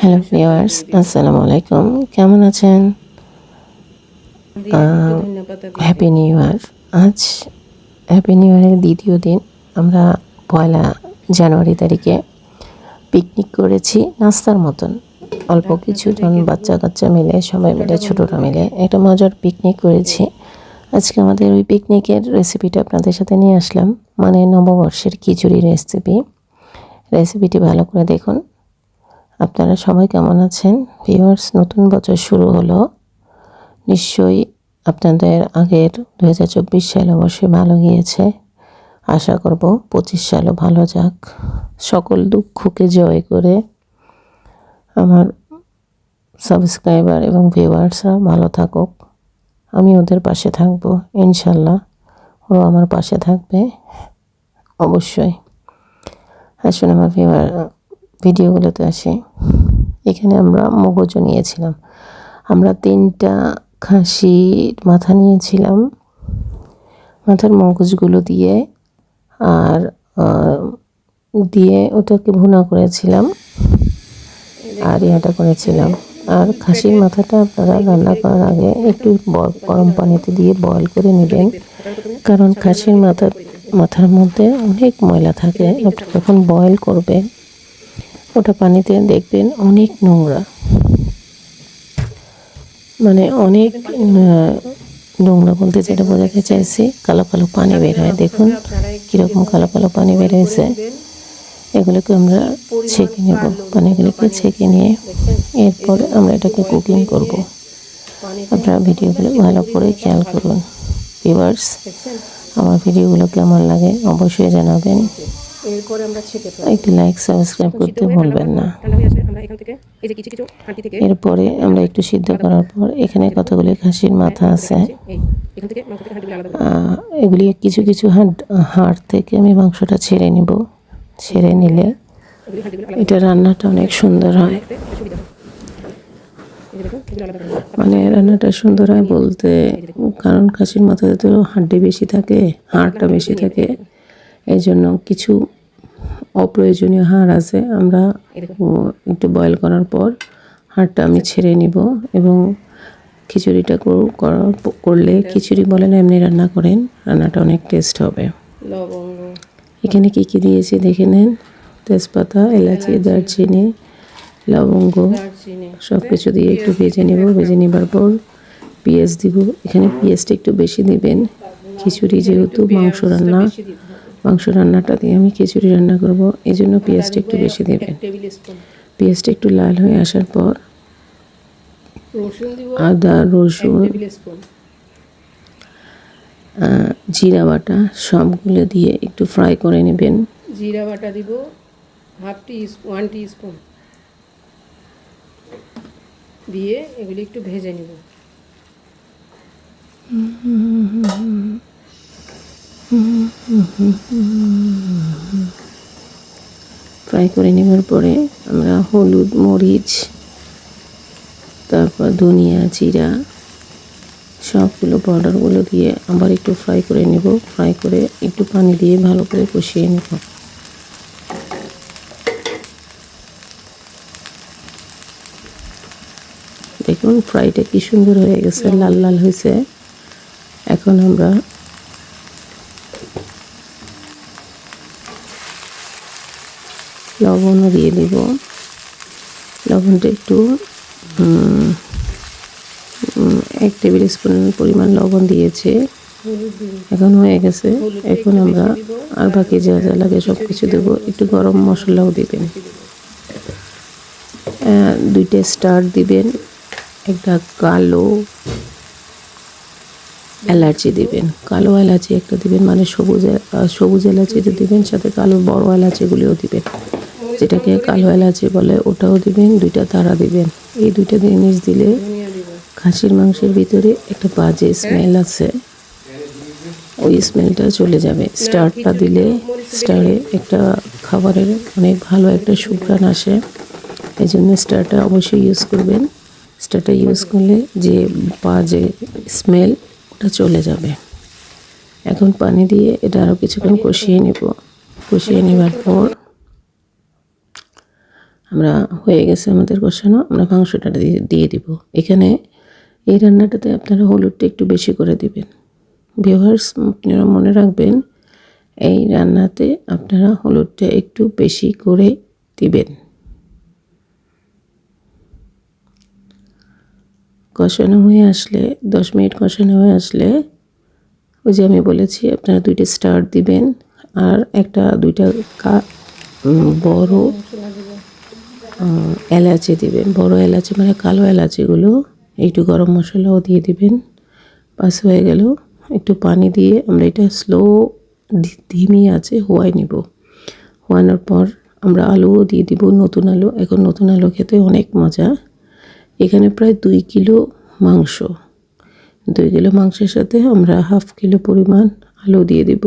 Hello viewers আসসালামু আলাইকুম। কেমন আছেন? হ্যাপি নিউ ইয়ার আজ হ্যাপি নিউ ইয়ারের দ্বিতীয় দিন। আমরা পয়লা জানুয়ারি তারিখে পিকনিক করেছি নাস্তার মতন। অল্প কিছু কিছুজন বাচ্চা কাচ্চা মিলে সবাই মিলে ছোটরা মিলে একটা মজার পিকনিক করেছি। আজকে আমাদের ওই পিকনিকের রেসিপিটা আপনাদের সাথে নিয়ে আসলাম। মানে নববর্ষের খিচুড়ি রেসিপি রেসিপিটি ভালো করে দেখুন। আপনারা সবাই কেমন আছেন? ভিউয়ার্স, নতুন বছর শুরু হলো। নিশ্চয়ই আপনাদের আগের দু হাজার চব্বিশ সাল অবশ্যই ভালো গিয়েছে। আশা করব পঁচিশ সালও ভালো যাক। সকল দুঃখকে জয় করে আমার সাবস্ক্রাইবার এবং ভিউয়ার্সরা ভালো থাকুক। আমি ওদের পাশে থাকব, ইনশাল্লাহ। ওরাও আমার পাশে থাকবে, অবশ্যই। আসুন আমার ভিউয়ার ভিডিওগুলোতে আসি। এখানে আমরা মগজ নিয়েছিলাম। আমরা তিনটা খাসির মাথা নিয়েছিলাম। মাথার মগজগুলো দিয়ে আর দিয়ে ওটাকে ভুনা করেছিলাম। আর ইহাটা করেছিলাম। আর খাসির মাথাটা আপনারা রান্না করার আগে একটু গরম পানিতে দিয়ে বয়ল করে নেবেন। কারণ খাসির মাথার মাথার মধ্যে অনেক ময়লা থাকে। আপনি যখন বয়ল করবেন ওটা পানিতে দেখবেন অনেক নোংরা। মানে অনেক নোংরা বলতে যেটা বোঝাতে চাইছি, কালো কালো পানি বের হয়। দেখুন কীরকম কালো কালো পানি বের হয়েছে। এগুলোকে আমরা ছেঁকে নেব। পানিগুলোকে ছেঁকে নিয়ে এরপরে আমরা এটাকে কুকিং করব। আপনারা ভিডিওগুলো ভালো করে খেয়াল করুন। ভিউয়ার্স আমার ভিডিওগুলো কেমন লাগে অবশ্যই জানাবেন। এরপরে আমরা ছেঁকে ফেলব। একটি লাইক সাবস্ক্রাইব করতে ভুলবেন না। ঠান্ডা আসলে আমরা এখান থেকে এই যে কিছু কিছু হাঁটি থেকে এরপরে আমরা একটু সিদ্ধ করার পর এখানে কতগুলি খাসির মাথা আছে? এখান থেকে মাংস থেকে হাঁটিগুলো আলাদা আহ, এগুলি কিছু কিছু হাড় হাড় থেকে আমি মাংসটা ছেড়ে নিব। ছেড়ে নিলে এটা রান্নাটা অনেক সুন্দর হয়। মানে রান্নাটা সুন্দর হয় বলতে কারণ খাসির মাথাতে তো হাড্ডি বেশি থাকে হাড়টা বেশি থাকে। এই জন্য কিছু অপ্রয়োজনীয় হাড় আছে। আমরা একটু বয়েল করার পর হাড়টা আমি ছেড়ে নিব এবং খিচুড়িটা কর- করলে খিচুড়ি বলেন এমনি রান্না করেন রান্নাটা অনেক টেস্ট হবে। লবঙ্গ। এখানে কি কি দিয়েছি দেখে নেন? তেজপাতা এলাচি দারচিনি লবঙ্গ সব কিছু দিয়ে একটু ভেজে নেব। ভেজে নেবার পর পেঁয়াজ দিব। এখানে পেঁয়াজটা একটু বেশি দিবেন। খিচুড়ি যেহেতু মাংস রান্না মাংস রান্নাটা দিয়ে আমি খিচুড়ি রান্না করব। এই জন্য পেঁয়াজটা একটু বেশি দেবেন। পেঁয়াজটা একটু লাল হয়ে আসার পর আদা রসুন জিরা বাটা সবগুলো দিয়ে একটু ফ্রাই করে নেবেন। জিরা বাটা দিব half tea one teaspoon দিয়ে এগুলি একটু ভেজে নিব। ফ্রাই করে নেবার পরে আমরা হলুদ, মরিচ, তারপর ধনিয়া, জিরা, সবগুলো পাউডারগুলো দিয়ে আবার একটু ফ্রাই করে নেব। ফ্রাই করে একটু পানি দিয়ে ভালো করে কষিয়ে নেব। দেখুন ফ্রাইটা কি সুন্দর হয়ে গেছে, লাল লাল হয়েছে। এখন আমরা লবণও দিয়ে দিব। লবণটা একটু এক টেবিল স্পুন পরিমাণ লবণ দিয়েছে। এখন হয়ে গেছে। এখন আমরা আর বাকি যা যা লাগে সব কিছু দেবো। একটু গরম মশলাও দিবেন। দুইটা স্টার দিবেন। একটা কালো এলাচি দিবেন। কালো এলাচি একটা দিবেন মানে সবুজ সবুজ এলাচিটা দিবেন, সাথে কালো বড় এলাচিগুলিও দিবেন। যেটাকে কালো এলাচি বলে, ওটাও দিবেন, দুইটা তারা দিবেন। এই দুইটা জিনিস দিলে খাসির মাংসের ভিতরে একটা বাজে স্মেল আছে। ওই স্মেলটা চলে যাবে। স্টারটা দিলে স্টারে একটা খাবারের অনেক ভালো একটা সুঘ্রাণ আসে। এই জন্য স্টারটা অবশ্যই ইউজ করবেন। স্টারটা ইউজ করলে যে বাজে স্মেল ওটা চলে যাবে। এখন পানি দিয়ে এটা আরও কিছুক্ষণ কষিয়ে নেব। কষিয়ে নেবার পর আমরা হয়ে গেছে আমাদের কষানো, আমরা মাংসটা দিয়ে দিয়ে দিব। এখানে এই রান্নাটাতে আপনারা হলুদটা একটু বেশি করে দিবেন। ভিউয়ার্স আপনারা মনে রাখবেন, এই রান্নাতে আপনারা হলুদটা একটু বেশি করে দিবেন। কষানো হয়ে আসলে, দশ মিনিট কষানো হয়ে আসলে, ওই যে আমি বলেছি, আপনারা দুইটা স্টার দিবেন, আর একটা, দুইটা বড় এলাচি দিবেন, বড় এলাচি মানে কালো এলাচিগুলো, একটু গরম মশলাও দিয়ে দিবেন। পাস হয়ে গেল, একটু পানি দিয়ে আমরা এটা স্লো ধিমি আছে, হোয়াই নিব। হোয়ানোর পর আমরা আলুও দিয়ে দিব, নতুন আলু। এখন নতুন আলু খেতে অনেক মজা। এখানে প্রায় দুই কিলো মাংস। দুই কিলো মাংসের সাথে আমরা হাফ কিলো পরিমাণ আলু দিয়ে দিব।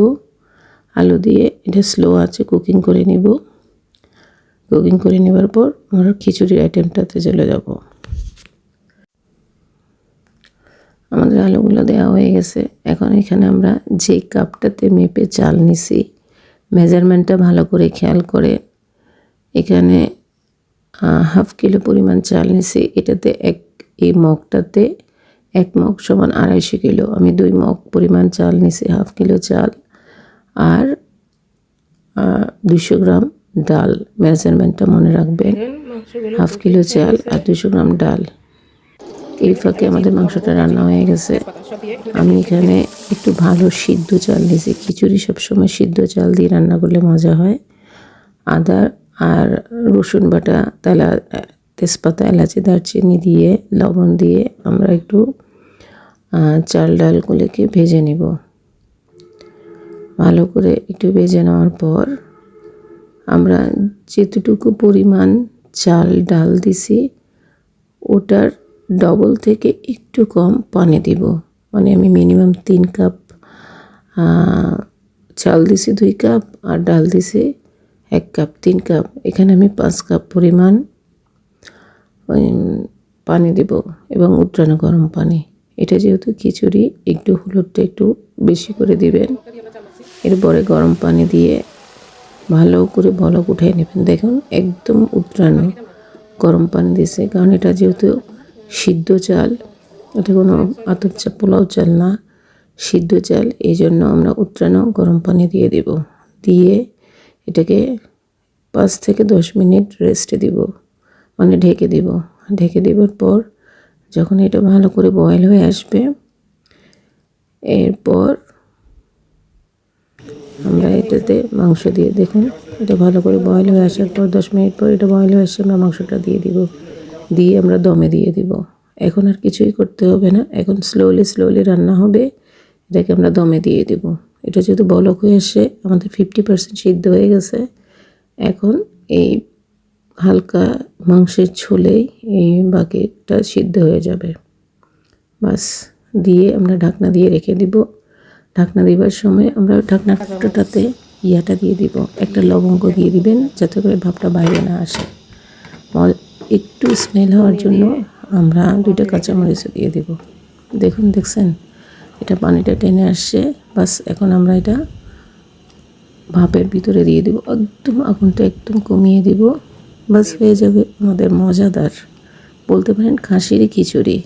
আলু দিয়ে এটা স্লো আছে, কুকিং করে নিব। কুকিং করে নেবার পর আমরা খিচুড়ির আইটেমটাতে চলে যাব। আমাদের আলুগুলো দেওয়া হয়ে গেছে। এখন এখানে আমরা যে কাপটাতে মেপে চাল নিছি মেজারমেন্টটা ভালো করে খেয়াল করে এখানে হাফ কিলো পরিমাণ চাল নিছি। এটাতে এক, এই মগটাতে এক মগ সমান আড়াইশো কিলো। আমি দুই মগ পরিমাণ চাল নিছি হাফ কিলো চাল। আর দুশো গ্রাম ডাল মেজারমেন্টটা মনে রাখবেন হাফ কিলো চাল আর দুশো গ্রাম ডাল। এই ফাঁকে আমাদের মাংসটা রান্না হয়ে গেছে। আমি এখানে একটু ভালো সিদ্ধ চাল দিয়েছি। খিচুড়ি সবসময় সিদ্ধ চাল দিয়ে রান্না করলে মজা হয়। আদা আর রসুন বাটা তেলা তেজপাতা এলাচি দারচিনি দিয়ে লবণ দিয়ে আমরা একটু চাল ডালগুলোকে ভেজে নিব। ভালো করে একটু ভেজে নেওয়ার পর আমরা যেতটুকু পরিমাণ চাল, ডাল দিছি, ওটার ডবল থেকে একটু কম পানি দিব। মানে আমি মিনিমাম তিন কাপ চাল দিছি দুই কাপ আর ডাল দিছি এক কাপ তিন কাপ এখানে আমি পাঁচ কাপ পরিমাণ পানি দিব এবং উত্রানো গরম পানি। এটা যেহেতু খিচুড়ি, একটু হলুদটা একটু বেশি করে দিবেন। এরপরে গরম পানি দিয়ে ভালো করে বলক উঠিয়ে নেবেন। দেখুন, একদম উত্রানো গরম পানি দিয়েছে। কারণ এটা যেহেতু সিদ্ধ চাল, এটা কোনো আতপ চা পোলাও চাল না, সিদ্ধ চাল, এই জন্য আমরা উত্রানো গরম পানি দিয়ে দিব। দিয়ে এটাকে পাঁচ থেকে দশ মিনিট রেস্টে দিব মানে ঢেকে দিব। ঢেকে দেবার পর যখন এটা ভালো করে বয়েল হয়ে আসবে, এরপর আমরা এটাতে মাংস দিয়ে, দেখুন, এটা ভালো করে বয়েল হয়ে আসার পর, দশ মিনিট পর এটা বয়েল হয়ে আসে আমরা মাংসটা দিয়ে দিব। দিয়ে আমরা দমে দিয়ে দিব। এখন আর কিছুই করতে হবে না। এখন স্লোলি স্লোলি রান্না হবে। এটাকে আমরা দমে দিয়ে দিব। এটা যেহেতু বলক হয়ে আসে, আমাদের ফিফটি পার্সেন্ট সিদ্ধ হয়ে গেছে। এখন এই হালকা মাংসের ছোলেই এই বাকিটা সিদ্ধ হয়ে যাবে। বাস, দিয়ে আমরা ঢাকনা দিয়ে রেখে দিব। ঢাকনা দিবার সময় আমরা ওই ঢাকনাটাতে ইয়াটা দিয়ে দিব একটা লবঙ্গ দিয়ে দিবেন যাতে করে ভাবটা বাইরে না আসে। একটু স্মেল হওয়ার জন্য আমরা দুইটা কাঁচামরিচও দিয়ে দিব। দেখুন দেখছেন? এটা পানিটা টেনে আসছে। বাস এখন আমরা এটা ভাপের ভিতরে দিয়ে দিব। একদম আগুনটা একদম কমিয়ে দিব। বাস হয়ে যাবে আমাদের মজাদার বলতে পারেন খাসির খিচুড়ি।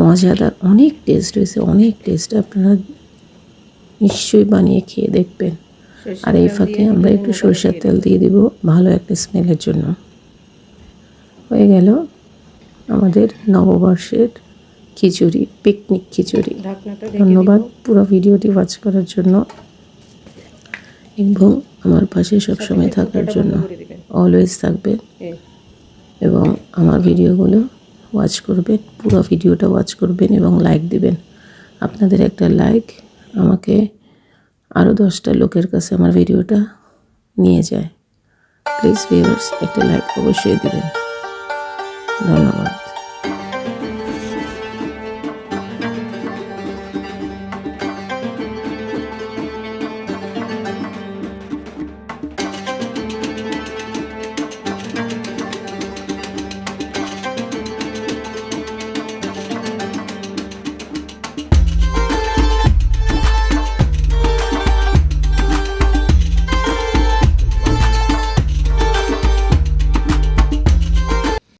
মজাদার অনেক টেস্ট হয়েছে অনেক টেস্ট আপনারা নিশ্চয়ই বানিয়ে খেয়ে দেখবেন। আর এই ফাঁকে আমরা একটু সরষের তেল দিয়ে দিব ভালো একটা স্মেলের জন্য। হয়ে গেল আমাদের নববর্ষের খিচুড়ি পিকনিক খিচুড়ি। ধন্যবাদ পুরো ভিডিওটি ওয়াচ করার জন্য এবং আমার পাশে সবসময় থাকার জন্য অলওয়েজ থাকবেন। এবং আমার ভিডিওগুলো ওয়াচ করবেন পুরো ভিডিওটা ওয়াচ করবেন এবং লাইক দিবেন। আপনাদের একটা লাইক আমাকে আরও দশটা লোকের কাছে আমার ভিডিওটা নিয়ে যায়। প্লিজ ভিউয়ার্স একটা লাইক অবশ্যই দেবেন। ধন্যবাদ।